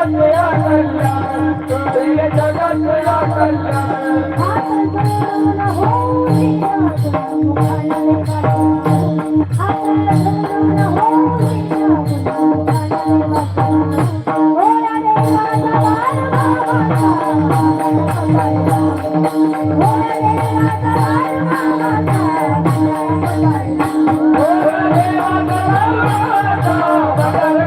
जगन्मया कल्याण जय जगन्मया Oh,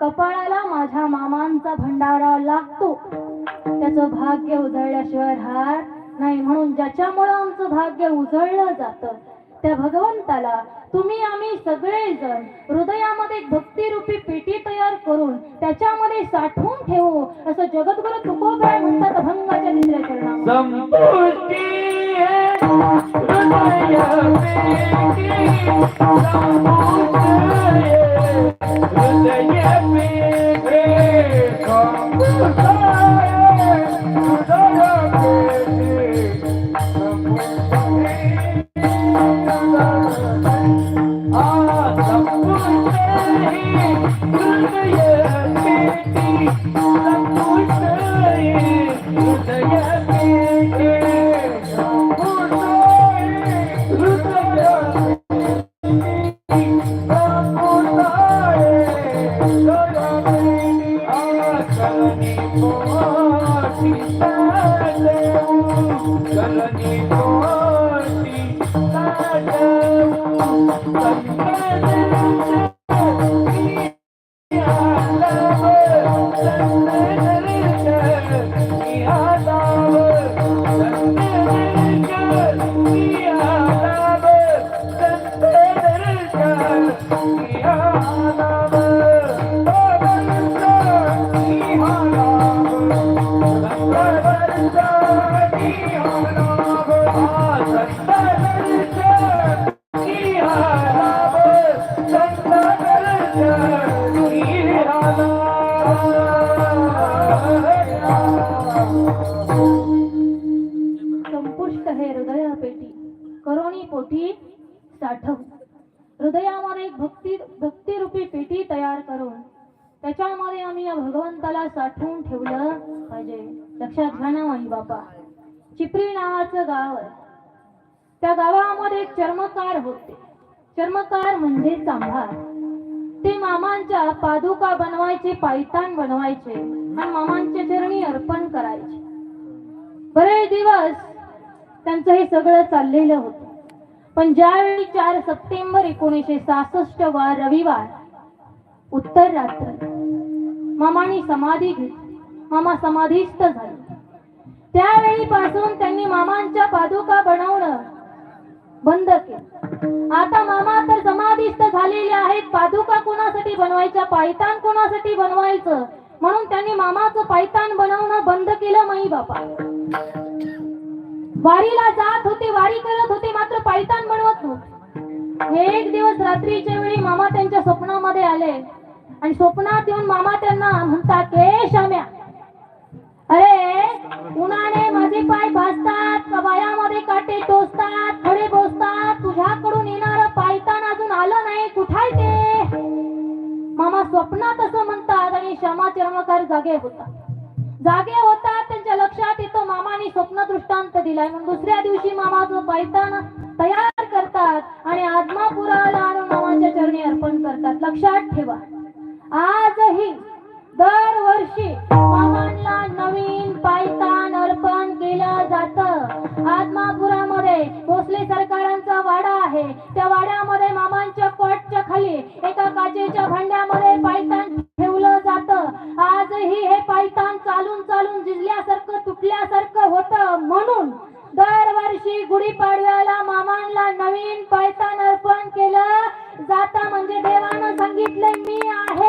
कपाळाला माझ्या मामांचा भंडारा लागतो. त्याचं भाग्य उजळल्याशिवाय राहणार नाही म्हणून ज्याच्यामुळं आमचं भाग्य उजळलं जातं त्या भगवंताला तुम्ही आम्ही सगळेजण हृदयामध्ये भक्तिरूपी पेटी तयार करून त्याच्यामध्ये साठवून ठेवू असं जगद्गुरु तुकोबाय म्हणतात अभंगाच्या तिसऱ्या चरणामध्ये संपुष्टी Hare Hare संपुष्ट हे हृदय पेटी। करोनी पोटी साठव हृदयामध्ये एक भक्ती भक्तीरूपी पेटी तयार करून त्याच्यामध्ये आम्ही या भगवंताला साठवून ठेवलं पाहिजे. लक्षात घ्या ना माई बापा. चिपरी नावाचं गाव आहे. त्या गावामध्ये चर्मकार होते. चर्मकार म्हणजे सांभार ते मामांच्या पादुका बनवायचे पायतान बनवायचे आणि मामांच्या चरणी अर्पण करायचे. बरेच दिवस त्यांचं हे सगळं चाललेलं होतं. पण ज्यावेळी चार सप्टेंबर एकोणीसशे सहासष्ट वा रविवार उत्तर रात्र मामानी समाधी घेतली. मामा समाधीस्थ झाले. त्यावेळी पासून त्यांनी मामांच्या पादुका बनवणं बंद केलं. आता झालेले पादुका कोणासाठी बनवायच्या पायतान कोणासाठी बनवायचं? म्हणून त्यांनी मामाचं पायतान बनवणं बंद केलं माई बापा. वारीला जात होते वारी करत होते मात्र पायतान बनवत नव्हते. एक दिवस रात्रीच्या वेळी मामा त्यांच्या स्वप्नामध्ये आले. आणि स्वप्नात येऊन मामा त्यांना म्हणतात हे शाम्या अरे उन्हाने माझे पाय भाजतात कबायामध्ये काटे टोचतात खडे चमत्कार जागे होता. जागे होता त्यांच्या लक्षात येतो मामाने स्वप्न दृष्टांत दिलाय. म्हणून दुसऱ्या दिवशी मामा जो पायताना तयार करतात आणि आत्मापुराला आणून मामाच्या चरणी अर्पण करतात. लक्षात ठेवा. आजही दरवर्षी मामांना नवीन पायतान अर्पण केलं जात. आत्मापुरामध्ये भोसले सरकारांचा वाडा आहे. त्या वाड्यामध्ये मामांच्या कोटच्या खाली एका काचेच्या भांड्यामध्ये पायतान गुढीपाडव्याला मामांना नवीन पायतान अर्पण केलं. जाता म्हणजे देवानं सांगितलं मी आहे